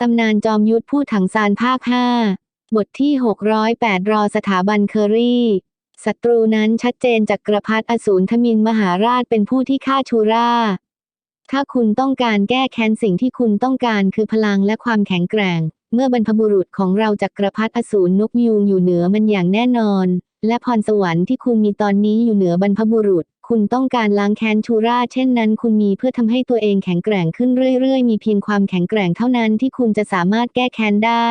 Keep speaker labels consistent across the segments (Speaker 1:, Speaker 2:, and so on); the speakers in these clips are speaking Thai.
Speaker 1: ตำนานจอมยุทธพูดถังซานภาค5บทที่ 608 รอสถาบันเคอรี่ศัตรูนั้นชัดเจนจากกรพัฒอสูรทมินมหาราชเป็นผู้ที่ฆ่าชูราถ้าคุณต้องการแก้แค้นสิ่งที่คุณต้องการคือพลังและความแข็งแกร่ง เมื่อบรรพบุรุษของเราจากกรพัฒอสูรนกยูงอยู่เหนือมันอย่างแน่นอน และพรสวรรค์ที่คุณมีตอนนี้อยู่เหนือบรรพบุรุษ คุณต้องการล้างแค้นชูราเช่นนั้น คุณมีเพื่อทำให้ตัวเองแข็งแกร่งขึ้นเรื่อยๆ มีเพียงความแข็งแกร่งเท่านั้นที่คุณจะสามารถแก้แค้นได้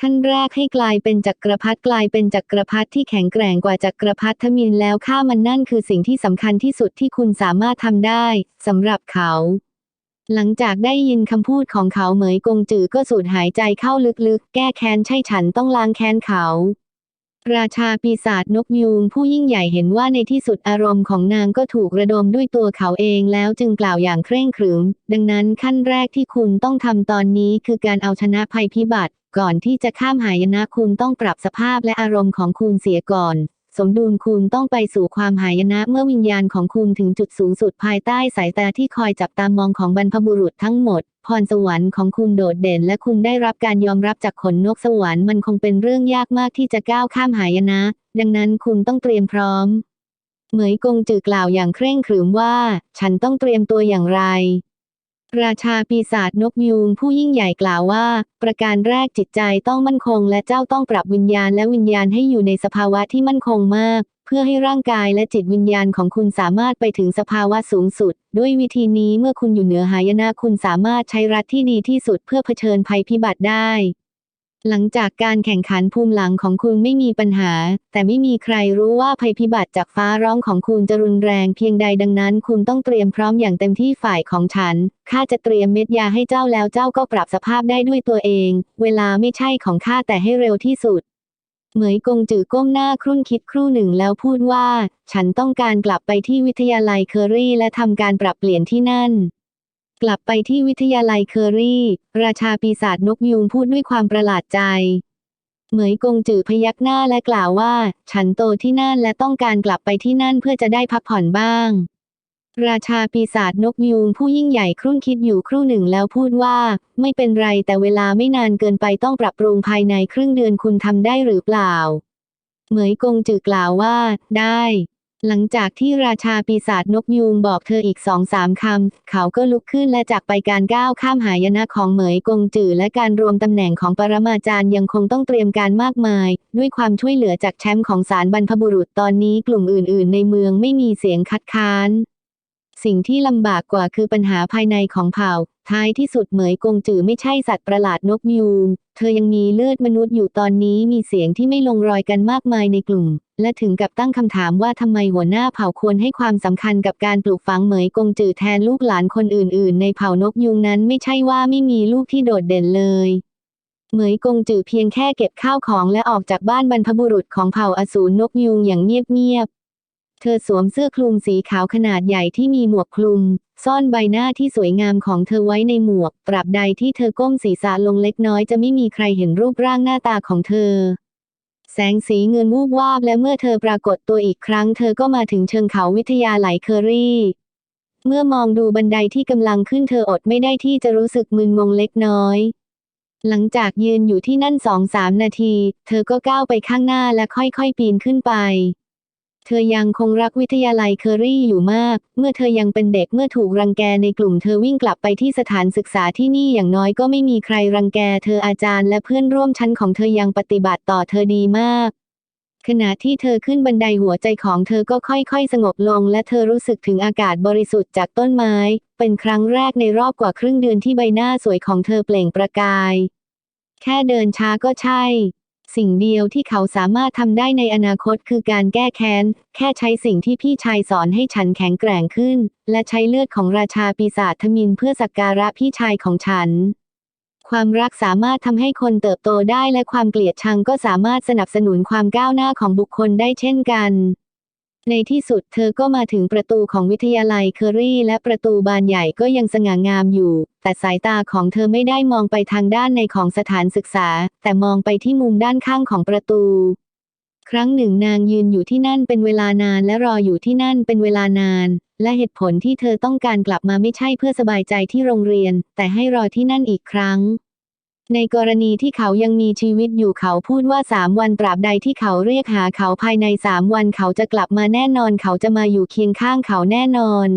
Speaker 1: ขั้นแรกให้กลายเป็นจักรพรรดิกลายเป็นจักรพรรดิที่แข็งแกร่งกว่าจักรพรรดิทมินแล้วฆ่ามันนั่นคือสิ่งที่สำคัญที่สุดที่คุณสามารถทำได้สำหรับเขา หลังจากได้ยินคำพูดของเขาเหมยกงจือก็สูดหายใจเข้าลึกๆ แก้แค้นใช่ฉันต้องล้างแค้นเขา ราชาปีศาจนกยูงผู้ยิ่งใหญ่เห็นว่าในที่สุดอารมณ์ของนางก็ถูกระดมด้วยตัวเขาเองแล้วจึงกล่าวอย่างเคร่งขรึม ดังนั้นขั้นแรกที่คุณต้องทำตอนนี้คือการเอาชนะภัยพิบัติ ก่อนที่จะข้ามหายนะคุณต้องปรับสภาพและอารมณ์ของคุณเสียก่อน สมดุลคุณต้องไปสู่ความหายนะเมื่อวิญญาณของคุณถึงจุดสูงสุดภายใต้สายตาที่คอยจับตามองของบรรพบุรุษทั้งหมด พรสวรรค์ของคุณโดดเด่น และคุณได้รับการยอมรับจากขนนกสวรรค์มันคงเป็นเรื่องยากมากที่จะก้าวข้ามหายนะ ดังนั้นคุณต้องเตรียมพร้อม เหมยกงจือกล่าวอย่างเคร่งขรึมว่า ฉันต้องเตรียมตัวอย่างไร ราชาปีศาจนกยูงผู้ยิ่งใหญ่กล่าวว่า ประการแรกจิตใจต้องมั่นคง และเจ้าต้องปรับวิญญาณและวิญญาณให้อยู่ในสภาวะที่มั่นคงมาก เพื่อให้ร่างกายและจิตวิญญาณของคุณสามารถไปถึงสภาวะสูงสุด ด้วยวิธีนี้เมื่อคุณอยู่เหนือหายนะคุณสามารถใช้รัฐที่ดีที่สุดเพื่อเผชิญภัยพิบัติได้ หลังจากการแข่งขันภูมิหลังของคุณไม่มีปัญหา แต่ไม่มีใครรู้ว่าภัยพิบัติจากฟ้าร้องของคุณจะรุนแรงเพียงใดดังนั้น คุณต้องเตรียมพร้อมอย่างเต็มที่ฝ่ายของฉัน ข้าจะเตรียมเม็ดยาให้เจ้าแล้วเจ้าก็ปรับสภาพได้ด้วยตัวเอง เวลาไม่ใช่ของข้าแต่ให้เร็วที่สุด เหมยกงจือก้มหน้าครุ่นคิดครู่หนึ่งแล้วพูดว่า ฉันต้องการกลับไปที่วิทยาลัยเคอรี่และทำการปรับเปลี่ยนที่นั่น กลับไปที่วิทยาลัยเคอรี่ ราชาปีศาจนกยูงพูดด้วยความประหลาดใจ เหมยกงจือพยักหน้าและกล่าวว่า ฉันโตที่นั่นและต้องการกลับไปที่นั่นเพื่อจะได้พักผ่อนบ้าง ราชาปีศาจนกยูงผู้ยิ่งใหญ่ครุ่นคิดอยู่ครู่หนึ่งแล้วพูดว่า ไม่เป็นไรแต่เวลาไม่นานเกินไปต้องปรับปรุงภายในครึ่งเดือนคุณทำได้หรือเปล่า เหมยกงจือกล่าวว่า ได้ หลังจากที่ราชาปีศาจนกยูงบอกเธออีกสองสามคำ เขาก็ลุกขึ้นและจากไปการก้าวข้ามหายนะของเหมยกงจือและการรวมตำแหน่งของปรมาจารย์ยังคงต้องเตรียมการมากมาย ด้วยความช่วยเหลือจากแชมป์ของศาลบรรพบุรุษตอนนี้กลุ่มอื่น ๆ ในเมืองไม่มีเสียงคัดค้าน สิ่งที่ลำบากกว่าคือปัญหาภายในของเผ่า ท้ายที่สุดเหมยกงจือไม่ใช่สัตว์ประหลาดนกยูง เธอยังมีเลือดมนุษย์อยู่ตอนนี้มีเสียงที่ไม่ลงรอยกันมากมายในกลุ่ม และถึงกับตั้งคำถามว่าทำไมหัวหน้าเผ่าควรให้ความสำคัญกับการปลูกฝังเหมยกงจือแทนลูกหลานคนอื่น ๆ ในเผ่านกยูงนั้นไม่ใช่ว่าไม่มีลูกที่โดดเด่นเลยเหมยกงจือเพียงแค่เก็บข้าวของและออกจากบ้านบรรพบุรุษของเผ่าอสูรนกยูงอย่างเงียบๆ เธอสวมเสื้อคลุมสีขาวขนาดใหญ่ที่มีหมวกคลุม ซ่อนใบหน้าที่สวยงามของเธอไว้ในหมวก ปรับใดที่เธอก้มศีรษะลงเล็กน้อยจะไม่มีใครเห็นรูปร่างหน้าตาของเธอ แสงสีเงินวูบวาบและเมื่อเธอปรากฏตัวอีกครั้ง เธอก็มาถึงเชิงเขาวิทยาลัยเคอรี่ เมื่อมองดูบันไดที่กำลังขึ้นเธออดไม่ได้ที่จะรู้สึกมึนงงเล็กน้อยหลังจากยืนอยู่ที่นั่นสองสามนาที เธอก็ก้าวไปข้างหน้าและค่อยๆปีนขึ้นไป เธอยังคงรักวิทยาลัยเคอรี่อยู่มาก เมื่อเธอยังเป็นเด็กเมื่อถูกรังแกในกลุ่มเธอวิ่งกลับไปที่สถานศึกษาที่นี่อย่างน้อยก็ไม่มีใครรังแกเธออาจารย์และเพื่อนร่วมชั้นของเธอยังปฏิบัติต่อเธอดีมาก ขณะที่เธอขึ้นบันไดหัวใจของเธอก็ค่อยๆ สงบลง และเธอรู้สึกถึงอากาศบริสุทธิ์จากต้นไม้ เป็นครั้งแรกในรอบกว่าครึ่งเดือนที่ใบหน้าสวยของเธอเปล่งประกาย แค่เดินช้าก็ใช่ สิ่งเดียวที่เขาสามารถทำได้ในอนาคตคือการแก้แค้น แค่ใช้สิ่งที่พี่ชายสอนให้ฉันแข็งแกร่งขึ้น และใช้เลือดของราชาปีศาจทมินเพื่อสักการะพี่ชายของฉัน ความรักสามารถทำให้คนเติบโตได้และความเกลียดชังก็สามารถสนับสนุนความก้าวหน้าของบุคคลได้เช่นกัน ในที่สุดเธอก็มาถึงประตูของวิทยาลัยเคอรี่ และประตูบานใหญ่ก็ยังสง่างามอยู่ แต่สายตาของเธอไม่ได้มองไปทางด้านในของสถานศึกษา แต่มองไปที่มุมด้านข้างของประตู ครั้งหนึ่งนางยืนอยู่ที่นั่นเป็นเวลานานและรออยู่ที่นั่นเป็นเวลานาน และเหตุผลที่เธอต้องการกลับมาไม่ใช่เพื่อสบายใจที่โรงเรียน แต่ให้รอที่นั่นอีกครั้ง ในกรณีที่เขายังมีชีวิตอยู่เขาพูดว่าสามวันตราบใดที่เขาเรียกหาเขาภายในสามวันเขาจะกลับมาแน่นอนเขาจะมาอยู่เคียงข้างเขาแน่นอน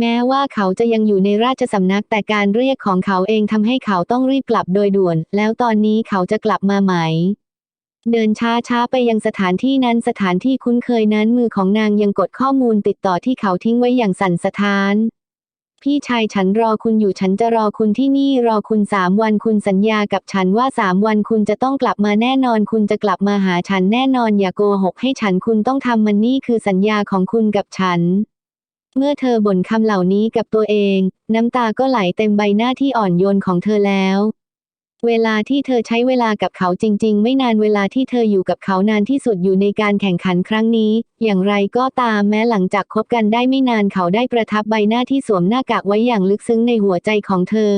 Speaker 1: แม้ว่าเขาจะยังอยู่ในราชสำนักแต่การเรียกของเขาเองทำให้เขาต้องรีบกลับโดยด่วน แล้วตอนนี้เขาจะกลับมาไหม เดินช้าๆไปยังสถานที่นั้นสถานที่คุ้นเคยนั้นมือของนางยังกดข้อมูลติดต่อที่เขาทิ้งไว้อย่างสั่นสะท้าน พี่ชายฉันรอคุณอยู่ฉันจะรอคุณที่นี่รอคุณสามวันคุณสัญญากับฉันว่าสามวันคุณจะต้องกลับมาแน่นอน คุณจะกลับมาหาฉันแน่นอนอย่าโกหกให้ฉันคุณต้องทำมันนี่คือสัญญาของคุณกับฉัน เมื่อเธอบ่นคำเหล่านี้กับตัวเอง น้ำตาก็ไหลเต็มใบหน้าที่อ่อนโยนของเธอแล้ว เวลาที่เธอใช้เวลากับเขาจริง ๆ ไม่นานเวลาที่เธออยู่กับเขานานที่สุดอยู่ในการแข่งขันครั้งนี้ อย่างไรก็ตามแม้หลังจากคบกันได้ไม่นานเขาได้ประทับใบหน้าที่สวมหน้ากากไว้อย่างลึกซึ้งในหัวใจของเธอ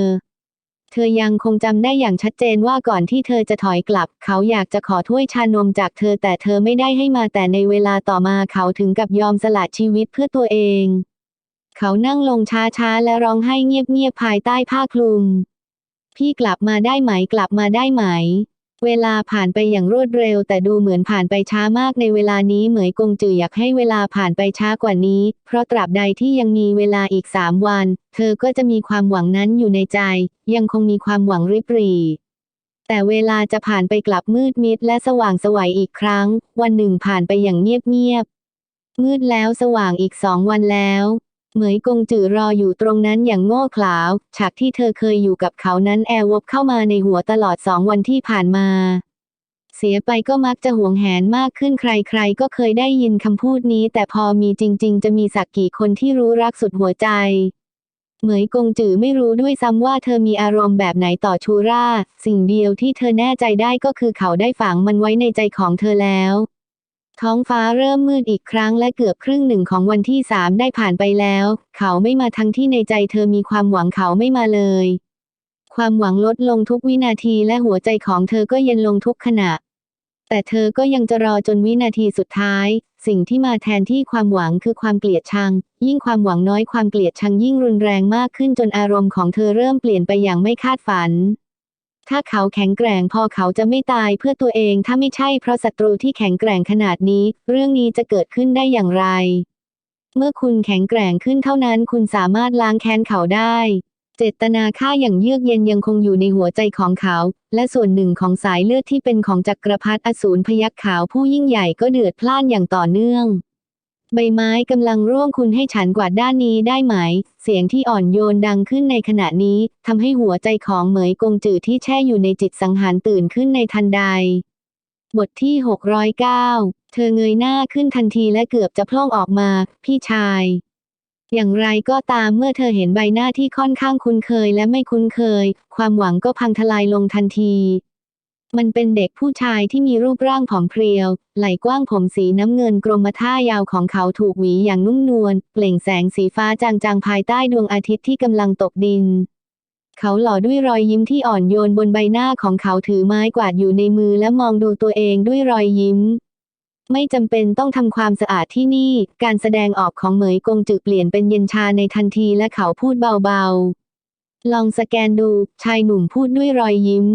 Speaker 1: เธอยังคงจำได้อย่างชัดเจนว่าก่อนที่เธอจะถอยกลับ เขาอยากจะขอถ้วยชานมจากเธอแต่เธอไม่ได้ให้มาแต่ในเวลาต่อมาเขาถึงกับยอมสละชีวิตเพื่อตัวเอง เขานั่งลงช้าๆและร้องไห้เงียบๆภายใต้ผ้าคลุม พี่กลับมาได้ไหมกลับมาได้ไหม เวลาผ่านไปอย่างรวดเร็ว แต่ดูเหมือนผ่านไปช้ามากในเวลานี้เหมยกงจืออยากให้เวลาผ่านไปช้ากว่านี้ เพราะตราบใดที่ยังมีเวลาอีกสามวัน เธอก็จะมีความหวังนั้นอยู่ในใจ ยังคงมีความหวังริบหรี่แต่เวลาจะผ่านไปกลับมืดมิดและสว่างสวัยอีกครั้ง วันหนึ่งผ่านไปอย่างเงียบๆมืดแล้วสว่างอีกสองวันแล้ว เหมยกงจือรออยู่ตรงนั้นอย่างโง่เขลาฉากที่เธอเคยอยู่กับเขานั้นแอร์วบเข้ามาในหัวตลอดสองวันที่ผ่านมา เสียไปก็มักจะห่วงแหนมากขึ้นใครๆ ก็เคยได้ยินคำพูดนี้ แต่พอมีจริง ๆ จะมีสักกี่คนที่รู้รักสุดหัวใจ เหมยกงจือไม่รู้ด้วยซ้ำว่าเธอมีอารมณ์แบบไหนต่อชูรา สิ่งเดียวที่เธอแน่ใจได้ก็คือเขาได้ฝังมันไว้ในใจของเธอแล้ว ท้องฟ้าเริ่มมืดอีกครั้งและเกือบครึ่งหนึ่งของวันที่สามได้ผ่านไปแล้ว เขาไม่มาทั้งที่ในใจเธอมีความหวังเขาไม่มาเลย ความหวังลดลงทุกวินาทีและหัวใจของเธอก็เย็นลงทุกขณะ แต่เธอก็ยังจะรอจนวินาทีสุดท้าย สิ่งที่มาแทนที่ความหวังคือความเกลียดชัง ยิ่งความหวังน้อยความเกลียดชังยิ่งรุนแรงมากขึ้นจนอารมณ์ของเธอเริ่มเปลี่ยนไปอย่างไม่คาดฝัน ถ้าเขาแข็งแกร่งพอเขาจะไม่ตายเพื่อตัวเอง ถ้าไม่ใช่เพราะศัตรูที่แข็งแกร่งขนาดนี้ เรื่องนี้จะเกิดขึ้นได้อย่างไร เมื่อคุณแข็งแกร่งขึ้นเท่านั้น คุณสามารถล้างแค้นเขาได้ เจตนาฆ่าอย่างเยือกเย็นยังคงอยู่ในหัวใจของเขา และส่วนหนึ่งของสายเลือดที่เป็นของจักรพรรดิอสูรพยัคฆ์ขาวผู้ยิ่งใหญ่ก็เดือดพล่านอย่างต่อเนื่อง ใบไม้กำลังร่วงคุณให้ฉันกวาดด้านนี้ได้ไหม เสียงที่อ่อนโยนดังขึ้นในขณะนี้ทำให้หัวใจของเหมยกงจือที่แช่อยู่ในจิตสังหารตื่นขึ้นในทันใด บทที่ 609 เธอเงยหน้าขึ้นทันทีและเกือบจะพล่องออกมา พี่ชาย อย่างไรก็ตามเมื่อเธอเห็นใบหน้าที่ค่อนข้างคุ้นเคยและไม่คุ้นเคย ความหวังก็พังทลายลงทันที มันเป็นเด็กผู้ชายที่มีรูปร่างผอมเพรียว ไหล่กว้างผมสีน้ำเงินกรมท่ายาวของเขาถูกหวีอย่างนุ่มนวล เปล่งแสงสีฟ้าจางๆภายใต้ดวงอาทิตย์ที่กำลังตกดิน เขาหล่อด้วยรอยยิ้มที่อ่อนโยนบนใบหน้าของเขาถือไม้กวาดอยู่ในมือและมองดูตัวเองด้วยรอยยิ้ม ไม่จำเป็นต้องทำความสะอาดที่นี่ การแสดงออกของเหมยกงจือเปลี่ยนเป็นเย็นชาในทันทีและเขาพูดเบาๆ ลองสแกนดู ชายหนุ่มพูดด้วยรอยยิ้ม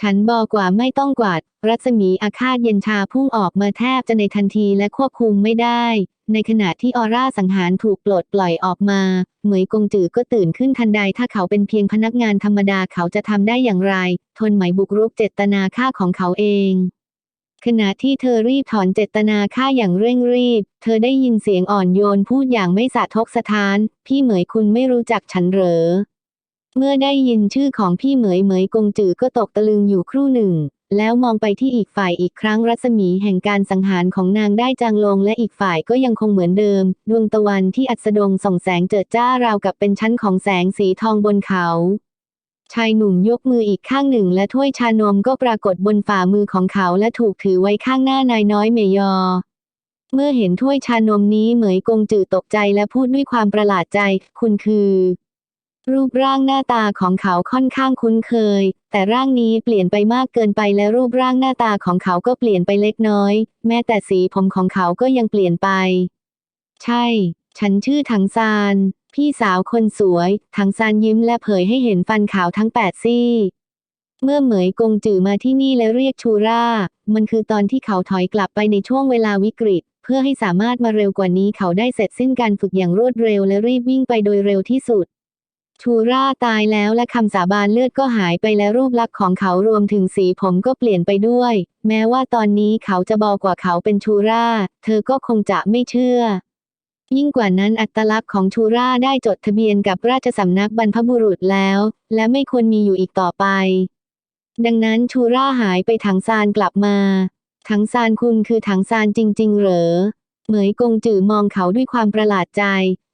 Speaker 1: ฉันบอกว่าไม่ต้องกวาด รัศมีอาฆาตเย็นชาพุ่งออกมาแทบจะในทันทีและควบคุมไม่ได้ ในขณะที่ออร่าสังหารถูกปลดปล่อยออกมา เหมยกงจือก็ตื่นขึ้นทันใดถ้าเขาเป็นเพียงพนักงานธรรมดาเขาจะทำได้อย่างไร ทนไหมบุกรุกเจตนาฆ่าของเขาเองขณะที่เธอรีบถอนเจตนาฆ่าอย่างเร่งรีบ เธอได้ยินเสียงอ่อนโยนพูดอย่างไม่สะทกสะท้าน พี่เหมยคุณไม่รู้จักฉันเหรอ เมื่อได้ยินชื่อของพี่เหมยเหมยกงจือก็ตกตะลึงอยู่ครู่หนึ่ง แล้วมองไปที่อีกฝ่ายอีกครั้งรัศมีแห่งการสังหารของนางได้จางลงและอีกฝ่ายก็ยังคงเหมือนเดิม ดวงตะวันที่อัสดงส่องแสงเจิดจ้าราวกับเป็นชั้นของแสงสีทองบนเขา ชายหนุ่มยกมืออีกข้างหนึ่ง และถ้วยชานมก็ปรากฏบนฝ่ามือของเขาและถูกถือไว้ข้างหน้านายน้อยเมยอเมื่อเห็นถ้วยชานมนี้เหมยกงจือตกใจและพูดด้วยความประหลาดใจ คุณคือ รูปร่างหน้าตาของเขาค่อนข้างคุ้นเคย แต่ร่างนี้เปลี่ยนไปมากเกินไปและรูปร่างหน้าตาของเขาก็เปลี่ยนไปเล็กน้อย แม้แต่สีผมของเขาก็ยังเปลี่ยนไป ใช่ ฉันชื่อถังซาน พี่สาวคนสวย ถังซานยิ้มและเผยให้เห็นฟันขาวทั้งแปดซี่ เมื่อเหมยกงจือมาที่นี่และเรียกชูรามันคือตอนที่เขาถอยกลับไปในช่วงเวลาวิกฤต เพื่อให้สามารถมาเร็วกว่านี้เขาได้เสร็จสิ้นการฝึกอย่างรวดเร็วและรีบวิ่งไปโดยเร็วที่สุด ชูราตายแล้วและคำสาบานเลือดก็หายไปและรูปลักษณ์ของเขารวมถึงสีผมก็เปลี่ยนไปด้วย แม้ว่าตอนนี้เขาจะบอกว่าเขาเป็นชูราเธอก็คงจะไม่เชื่อ ยิ่งกว่านั้นอัตลักษณ์ของชูราได้จดทะเบียนกับราชสำนักบรรพบุรุษแล้ว และไม่ควรมีอยู่อีกต่อไป ดังนั้นชูราหายไปถังซานกลับมา ถังซานคุณคือถังซานจริง ๆ เหรอ เหมยกงจือมองเขาด้วยความประหลาดใจ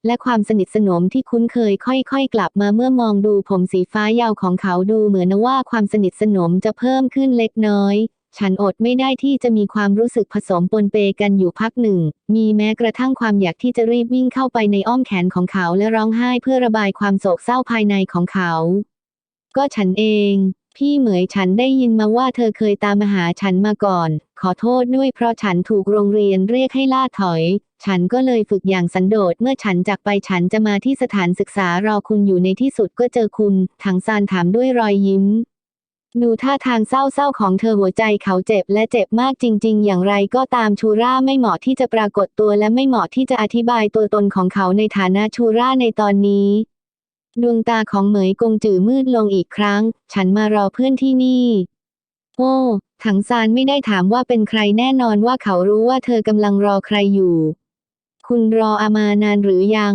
Speaker 1: และความสนิทสนมที่คุ้นเคยค่อยๆ กลับมาเมื่อมองดูผมสีฟ้ายาวของเขาดูเหมือนว่าความสนิทสนมจะเพิ่มขึ้นเล็กน้อย ฉันอดไม่ได้ที่จะมีความรู้สึกผสมปนเปกันอยู่พักหนึ่ง มีแม้กระทั่งความอยากที่จะรีบวิ่งเข้าไปในอ้อมแขนของเขาและร้องไห้เพื่อระบายความโศกเศร้าภายในของเขา ก็ฉันเอง พี่เหมยฉันได้ยินมาว่าเธอเคยตามมาหาฉันมาก่อน ขอโทษด้วยเพราะฉันถูกโรงเรียนเรียกให้ล่าถอย ฉันก็เลยฝึกอย่างสันโดษเมื่อฉันจากไปฉันจะมาที่สถานศึกษารอคุณอยู่ในที่สุดก็เจอคุณ ถังซานถามด้วยรอยยิ้ม ดูท่าทางเศร้าๆของเธอหัวใจเขาเจ็บและเจ็บมากจริง ๆ อย่างไรก็ตามชูร่าไม่เหมาะที่จะปรากฏตัวและไม่เหมาะที่จะอธิบายตัวตนของเขาในฐานะชูร่าในตอนนี้ดวงตาของเหมยกงจือมืดลงอีกครั้ง ฉันมารอเพื่อนที่นี่ โอ้ ถังซานไม่ได้ถามว่าเป็นใครแน่นอนว่าเขารู้ว่าเธอกำลังรอใครอยู่ คุณรออามานานหรือยัง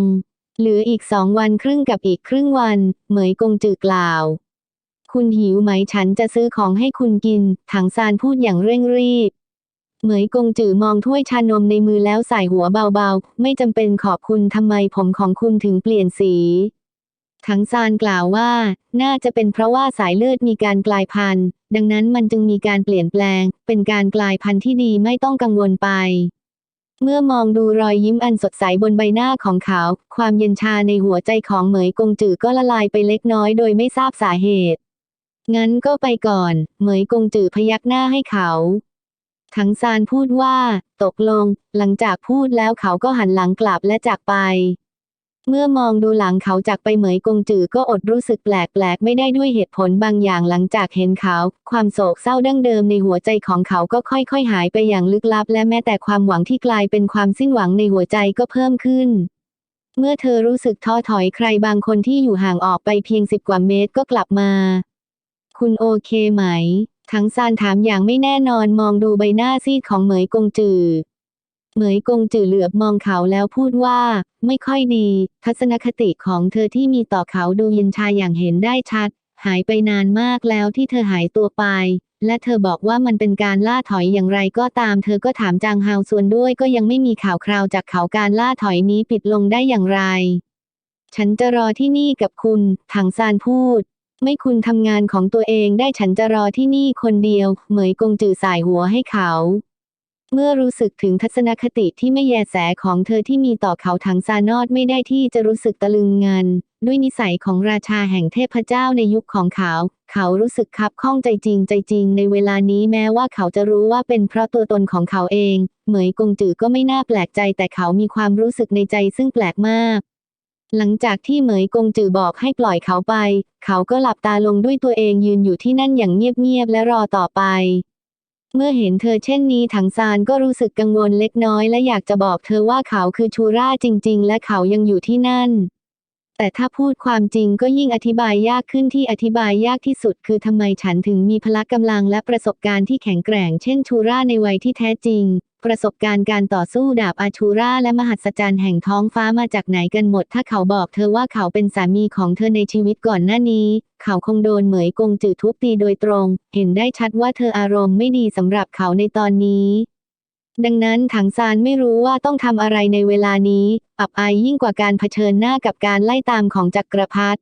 Speaker 1: เหลืออีกสองวันครึ่งกับอีกครึ่งวัน เหมยกงจือกล่าว คุณหิวไหมฉันจะซื้อของให้คุณกิน ถังซานพูดอย่างเร่งรีบ เหมยกงจือมองถ้วยชานมในมือแล้วใส่หัวเบาๆ ไม่จำเป็นขอบคุณทำไมผมของคุณถึงเปลี่ยนสีถังซานกล่าวว่า น่าจะเป็นเพราะว่าสายเลือดมีการกลายพันธุ์ ดังนั้นมันจึงมีการเปลี่ยนแปลง เป็นการกลายพันธุ์ที่ดีไม่ต้องกังวลไป เมื่อมองดูรอยยิ้มอันสดใสบนใบหน้าของเขา ความเย็นชาในหัวใจของเหมยกงจือก็ละลายไปเล็กน้อยโดยไม่ทราบสาเหตุ งั้นก็ไปก่อน เหมยกงจือพยักหน้าให้เขา ถังซานพูดว่า ตกลง หลังจากพูดแล้วเขาก็หันหลังกลับและจากไป เมื่อมองดูหลังเขาจากไปเหมยกงจือก็อดรู้สึกแปลกๆ ไม่ได้ด้วยเหตุผลบางอย่างหลังจากเห็นเขา ความโศกเศร้าดั้งเดิมในหัวใจของเขาก็ค่อยๆ หายไปอย่างลึกลับ และแม้แต่ความหวังที่กลายเป็นความสิ้นหวังในหัวใจก็เพิ่มขึ้น เมื่อเธอรู้สึกท้อถอยใครบางคนที่อยู่ห่างออกไปเพียงสิบกว่าเมตรก็กลับมา คุณโอเคไหม ทั้งซานถามอย่างไม่แน่นอนมองดูใบหน้าซีดของเหมยกงจือ เหมยกงจือเหลือบมองเขาแล้วพูดว่า ไม่ค่อยดี ทัศนคติของเธอที่มีต่อเขาดูเย็นชาอย่างเห็นได้ชัด หายไปนานมากแล้วที่เธอหายตัวไป และเธอบอกว่ามันเป็นการล่าถอยอย่างไรก็ตาม เธอก็ถามจางฮาวส่วนด้วยก็ยังไม่มีข่าวคราวจากเขาการล่าถอยนี้ปิดลงได้อย่างไร ฉันจะรอที่นี่กับคุณถังซานพูดไม่คุณทำงานของตัวเองได้ฉันจะรอที่นี่คนเดียว เหมยกงจือสายหัวให้เขา เมื่อรู้สึกถึงทัศนคติที่ไม่แยแสของเธอที่มีต่อเขาถังซานอดไม่ได้ที่จะรู้สึกตะลึงงันด้วยนิสัยของราชาแห่งเทพเจ้าในยุคของเขา เขารู้สึกคับข้องใจจริงใจจริงในเวลานี้แม้ว่าเขาจะรู้ว่าเป็นเพราะตัวตนของเขาเอง เหมยกงจือก็ไม่น่าแปลกใจแต่เขามีความรู้สึกในใจซึ่งแปลกมาก หลังจากที่เหมยกงจือบอกให้ปล่อยเขาไป เขาก็หลับตาลงด้วยตัวเองยืนอยู่ที่นั่นอย่างเงียบๆและรอต่อไป เมื่อเห็นเธอเช่นนี้ถังซานก็รู้สึกกังวลเล็กน้อยและอยากจะบอกเธอว่าเขาคือชูร่าจริง ๆ และเขายังอยู่ที่นั่น แต่ถ้าพูดความจริงก็ยิ่งอธิบายยากขึ้นที่อธิบายยากที่สุดคือทำไมฉันถึงมีพละกำลังและประสบการณ์ที่แข็งแกร่งเช่นชูร่าในวัยที่แท้จริง ประสบการณ์การต่อสู้ดาบอาชูราและมหัศจรรย์แห่งท้องฟ้ามาจากไหนกันหมด ถ้าเขาบอกเธอว่าเขาเป็นสามีของเธอในชีวิตก่อนหน้านี้ เขาคงโดนเหมยกงจือทุบตีโดยตรง เห็นได้ชัดว่าเธออารมณ์ไม่ดีสำหรับเขาในตอนนี้ดังนั้นถังซานไม่รู้ว่าต้องทำอะไรในเวลานี้ อับอายยิ่งกว่าการเผชิญหน้ากับการไล่ตามของจักรพรรดิ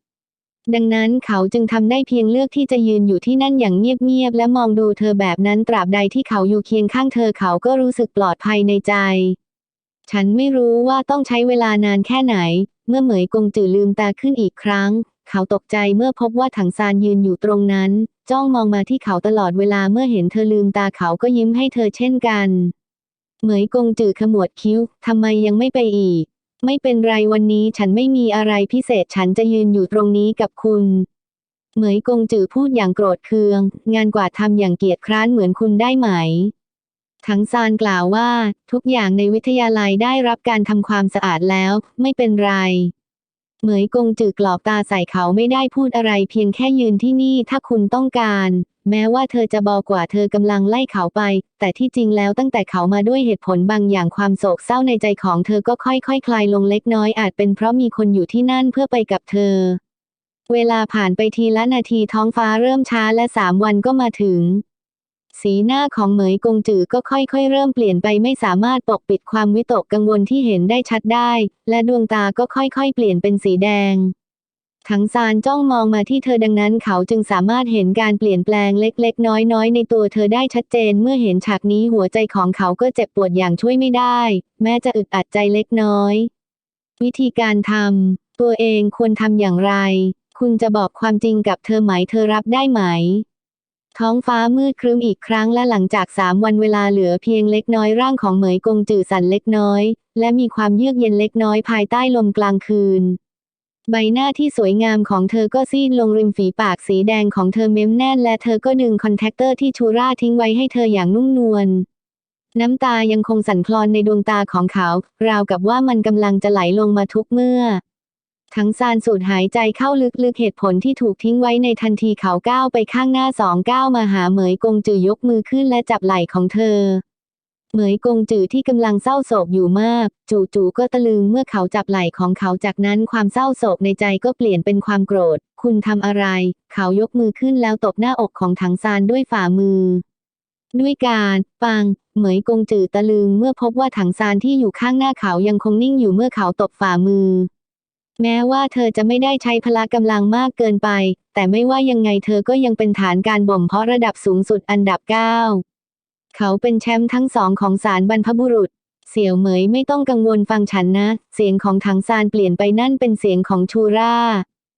Speaker 1: ดังนั้นเขาจึงทำได้เพียงเลือกที่จะยืนอยู่ที่นั่นอย่างเงียบๆและมองดูเธอแบบนั้นตราบใดที่เขาอยู่เคียงข้างเธอเขาก็รู้สึกปลอดภัยในใจ ฉันไม่รู้ว่าต้องใช้เวลานานแค่ไหน เมื่อเหมยกงจือลืมตาขึ้นอีกครั้ง เขาตกใจเมื่อพบว่าถังซานยืนอยู่ตรงนั้น จ้องมองมาที่เขาตลอดเวลาเมื่อเห็นเธอลืมตาเขาก็ยิ้มให้เธอเช่นกัน เหมยกงจือขมวดคิ้วทำไมยังไม่ไปอีก ไม่เป็นไรวันนี้ฉันไม่มีอะไรพิเศษฉันจะยืนอยู่ตรงนี้กับคุณ เหมยกงจือพูดอย่างโกรธเคือง งานกว่าดทำอย่างเกียจคร้านเหมือนคุณได้ไหมถังซานกล่าวว่า ทุกอย่างในวิทยาลัยได้รับการทำความสะอาดแล้ว ไม่เป็นไร เหมยกงจือกรอบตาใส่เขาไม่ได้พูดอะไรเพียงแค่ยืนที่นี่ถ้าคุณต้องการ แม้ว่าเธอจะบอกว่าเธอกำลังไล่เขาไป แต่ที่จริงแล้วตั้งแต่เขามาด้วยเหตุผลบางอย่างความโศกเศร้าในใจของเธอก็ค่อยๆคคลายลงเล็กน้อยอาจเป็นเพราะมีคนอยู่ที่นั่นเพื่อไปกับเธอ เวลาผ่านไปทีละนาทีท้องฟ้าเริ่มช้าและสามวันก็มาถึง สีหน้าของเหมยกงจือก็ค่อยๆ เริ่มเปลี่ยนไปไม่สามารถปกปิดความวิตกกังวลที่เห็นได้ชัดได้ และดวงตาก็ค่อยๆ เปลี่ยนเป็นสีแดง ถังซานจ้องมองมาที่เธอดังนั้นเขาจึงสามารถเห็นการเปลี่ยนแปลงเล็กๆ น้อยๆ ในตัวเธอได้ชัดเจนเมื่อเห็นฉากนี้หัวใจของเขาก็เจ็บปวดอย่างช่วยไม่ได้ แม้จะอึดอัดใจเล็กน้อย วิธีการทำตัวเองควรทำอย่างไร คุณจะบอกความจริงกับเธอไหมเธอรับได้ไหม ท้องฟ้ามืดครึ้มอีกครั้งและหลังจากสามวันเวลาเหลือเพียงเล็กน้อยร่างของเหมยกงจือสั่นเล็กน้อย และมีความเยือกเย็นเล็กน้อยภายใต้ลมกลางคืน ใบหน้าที่สวยงามของเธอก็ซีดลงริมฝีปากสีแดงของเธอเม้มแน่นและเธอก็ดึงคอนแทคเตอร์ที่ชูราทิ้งไว้ให้เธออย่างนุ่มนวล น้ำตายังคงสั่นคลอนในดวงตาของเขา ราวกับว่ามันกำลังจะไหลลงมาทุกเมื่อ ทั้งซานสูดหายใจเข้าลึกๆเหตุผลที่ถูกทิ้งไว้ในทันทีเขาก้าวไปข้างหน้าสองก้าวมาหาเหมยกงจือยกมือขึ้นและจับไหล่ของเธอ เหมยกงจือที่กำลังเศร้าโศกอยู่มาก จู่ๆก็ตะลึงเมื่อเขาจับไหล่ของเขาจากนั้นความเศร้าโศกในใจก็เปลี่ยนเป็นความโกรธ คุณทำอะไร เขายกมือขึ้นแล้วตบหน้าอกของถังซานด้วยฝ่ามือ ด้วยการปัง เหมยกงจือตะลึงเมื่อพบว่าถังซานที่อยู่ข้างหน้าเขายังคงนิ่งอยู่เมื่อเขาตบฝ่ามือ แม้ว่าเธอจะไม่ได้ใช้พละกำลังมากเกินไป แต่ไม่ว่ายังไงเธอก็ยังเป็นฐานการบ่มเพาะระดับสูงสุดอันดับ9 เขาเป็นแชมป์ทั้งสองของสารบรรพบุรุษ เสี่ยวเหมยไม่ต้องกังวลฟังฉันนะ เสียงของถังซานเปลี่ยนไปนั่นเป็นเสียงของชูร่า